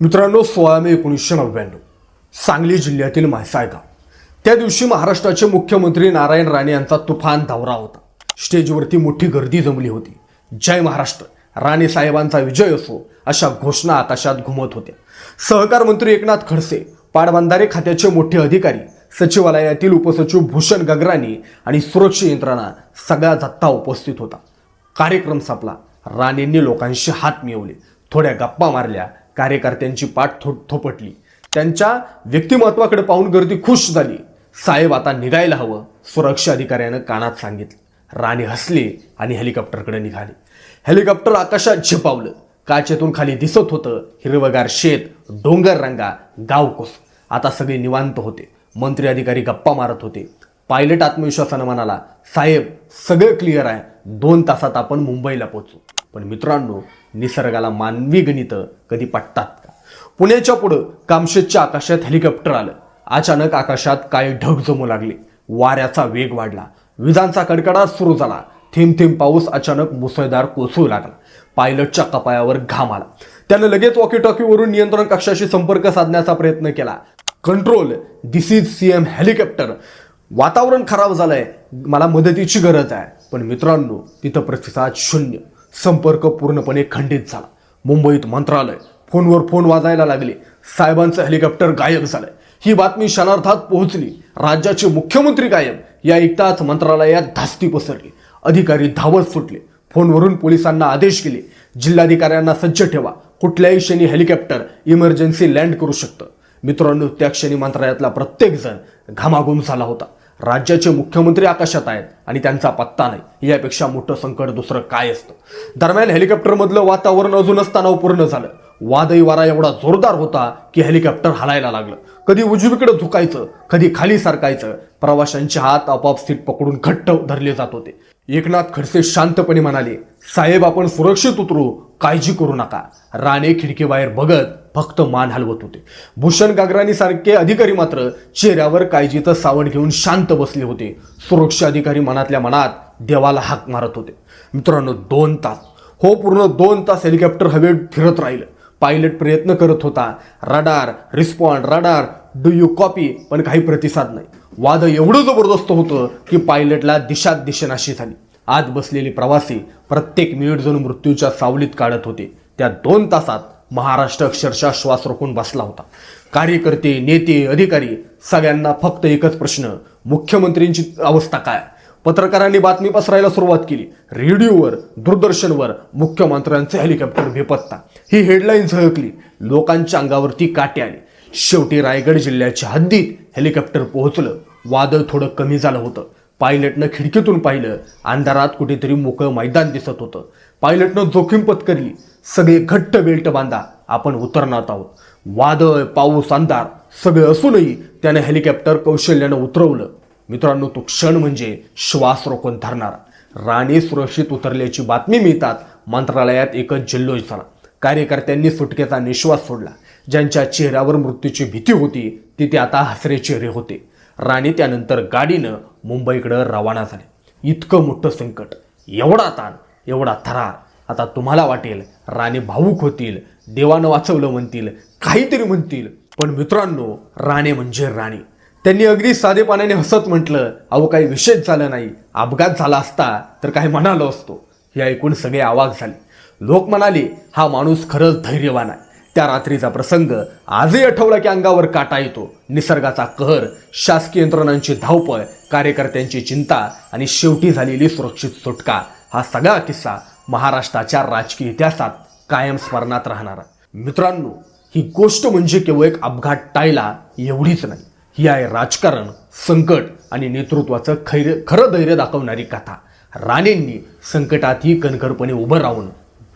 मित्रांनो सोळा मे एकोणीसशे नव्याण्णव सांगली जिल्ह्यातील म्हैसाळ त्या दिवशी महाराष्ट्राचे मुख्यमंत्री नारायण राणे यांचा तुफान दौरा होता. स्टेजवरती मोठी गर्दी जमली होती. जय महाराष्ट्र राणे साहेबांचा विजय असो अशा घोषणा आकाशात घुमत होत्या. सहकार मंत्री एकनाथ खडसे पाटबंधारे खात्याचे मोठे अधिकारी सचिवालयातील उपसचिव भूषण गगराणी आणि सुरक्षा यंत्रणा सगळा जत्ता उपस्थित होता. कार्यक्रम संपला. राणेंनी लोकांशी हात मिळवले. थोड्या गप्पा मारल्या. कार्यकर्त्यांची पाठ थो थोपटली. त्यांच्या व्यक्तिमत्वाकडे पाहून गर्दी खुश झाली. साहेब आता निघायला हवं. सुरक्षा अधिकाऱ्यानं कानात सांगितलं. राणे हसले आणि हेलिकॉप्टरकडे निघाले. हेलिकॉप्टर आकाशात झेपावलं. काचेतून खाली दिसत होतं. हिरवगार शेत डोंगर रंगा गाव कोस. आता सगळे निवांत होते. मंत्री अधिकारी गप्पा मारत होते. पायलट आत्मविश्वासानं म्हणाला साहेब सगळं क्लिअर आहे. दोन तासात आपण मुंबईला पोहोचू. पण मित्रांनो निसर्गाला मानवी गणितं कधी पटतात का? पुण्याच्या पुढं कामशेतच्या आकाशात हेलिकॉप्टर आलं. अचानक आकाशात काय ढग जमू लागले. वाऱ्याचा वेग वाढला. विजांचा कडकडाट सुरू झाला. थेंब थेंब पाऊस अचानक मुसळधार कोसळू लागला. पायलटच्या कपायावर घाम आला. त्यानं लगेच वॉकी टॉकीवरून नियंत्रण कक्षाशी संपर्क साधण्याचा प्रयत्न केला. Control this is C M helicopter. वातावरण खराब झालंय. मला मदतीची गरज आहे. पण मित्रांनो तिथं प्रतिसाद शून्य. संपर्क पूर्णपणे खंडित झाला. मुंबईत मंत्रालय फोनवर फोन वाजायला लागले. साहेबांचं हेलिकॉप्टर गायब झालंय ही बातमी क्षणार्थात पोहोचली. राज्याचे मुख्यमंत्री गायब या ऐकताच मंत्रालयात धास्ती पसरली. अधिकारी धावत सुटले फोनवरून पोलिसांना आदेश केले. जिल्हाधिकाऱ्यांना सज्ज ठेवा. कुठल्याही क्षणी हेलिकॉप्टर इमर्जन्सी लँड करू शकतं. मित्रांनो त्या क्षणी मंत्रालयातला प्रत्येकजण घामाघूम झाला होता. राज्याचे मुख्यमंत्री आकाशात आहेत आणि त्यांचा पत्ता नाही. यापेक्षा मोठं संकट दुसरं काय असतं? दरम्यान हेलिकॉप्टरमधलं वातावरण अजूनच तणावपूर्ण झालं. वादळी वारा एवढा जोरदार होता की हेलिकॉप्टर हलायला लागलं. कधी उजवीकडे झुकायचं कधी खाली सरकायचं प्रवाशांचे हात आपोआप सीट पकडून घट्ट धरले जात होते. एकनाथ खडसे शांतपणे म्हणाले साहेब आपण सुरक्षित उतरू काळजी करू नका. राणे खिडकीबाहेर बघत फक्त मान हलवत होते. भूषण गागराणी सारखे अधिकारी मात्र चेहऱ्यावर काळजीचं सावण घेऊन शांत बसले होते. सुरक्षा अधिकारी मनातल्या मनात देवाला हाक मारत होते. मित्रांनो दोन तास. हो पूर्ण दोन तास हेलिकॉप्टर हवेत फिरत राहिलं. पायलट प्रयत्न करत होता. Radar respond radar do you copy पण काही प्रतिसाद नाही. वाद एवढं जबरदस्त होतं की पायलटला दिशात दिशेनाशी झाली. आत बसलेले प्रवासी प्रत्येक मिनिट जण मृत्यूच्या सावलीत काढत होते. त्या दोन तासात महाराष्ट्र अक्षरशः श्वास रोखून बसला होता. कार्यकर्ते नेते अधिकारी सगळ्यांना फक्त एकच प्रश्न मुख्यमंत्र्यांची अवस्था काय? पत्रकारांनी बातमी पसरायला सुरुवात केली. रेडिओवर दूरदर्शनवर मुख्यमंत्र्यांचे हेलिकॉप्टर बेपत्ता ही हेडलाईन झळकली. लोकांच्या अंगावरती काटे आले. शेवटी रायगड जिल्ह्याच्या हद्दीत हेलिकॉप्टर पोहोचलं. वादळ थोडं कमी झालं होतं. पायलटनं खिडकीतून पाहिलं. अंधारात कुठेतरी मोकळं मैदान दिसत होतं. पायलटनं जोखीम पत्करली. सगळे घट्ट बेल्ट बांधा. आपण उतरणार आहोत. वादळ पाऊस अंधार सगळं असूनही त्यानं हेलिकॉप्टर कौशल्यानं उतरवलं. मित्रांनो तो क्षण म्हणजे श्वास रोखून धरणारा. राणी सुरक्षित उतरल्याची बातमी मिळतात मंत्रालयात एकच जल्लोष झाला. कार्यकर्त्यांनी सुटकेचा निश्वास सोडला. ज्यांच्या चेहऱ्यावर मृत्यूची भीती होती तिथे आता हसरे चेहरे होते. राणे त्यानंतर गाडीनं मुंबईकडं रवाना झाले. इतकं मोठं संकट एवढा ताण एवढा थरार. आता तुम्हाला वाटेल राणे भावूक होतील देवानं वाचवलं म्हणतील काहीतरी म्हणतील. पण मित्रांनो राणे म्हणजे राणे. त्यांनी अगदी साधेपणाने हसत म्हटलं अहो काही विशेष झालं नाही. अपघात झाला असता तर काय म्हणालो असतो. हे ऐकून सगळे आवाज झाले. लोक म्हणाले हा माणूस खरंच धैर्यवान आहे. त्या रात्रीचा प्रसंग आजही आठवला की अंगावर काटा येतो. निसर्गाचा कहर शासकीय यंत्रणांची धावपळ कार्यकर्त्यांची चिंता आणि शेवटी झालेली सुरक्षित सुटका. हा सगळा किस्सा महाराष्ट्राच्या राजकीय इतिहासात कायम स्मरणात राहणारा. मित्रांनो ही गोष्ट म्हणजे केवळ एक अपघात टाळला एवढीच नाही. ही आहे राजकारण संकट आणि नेतृत्वाचं खैर खरं धैर्य दाखवणारी कथा. राणेंनी संकटातही कणखरपणे उभं राहून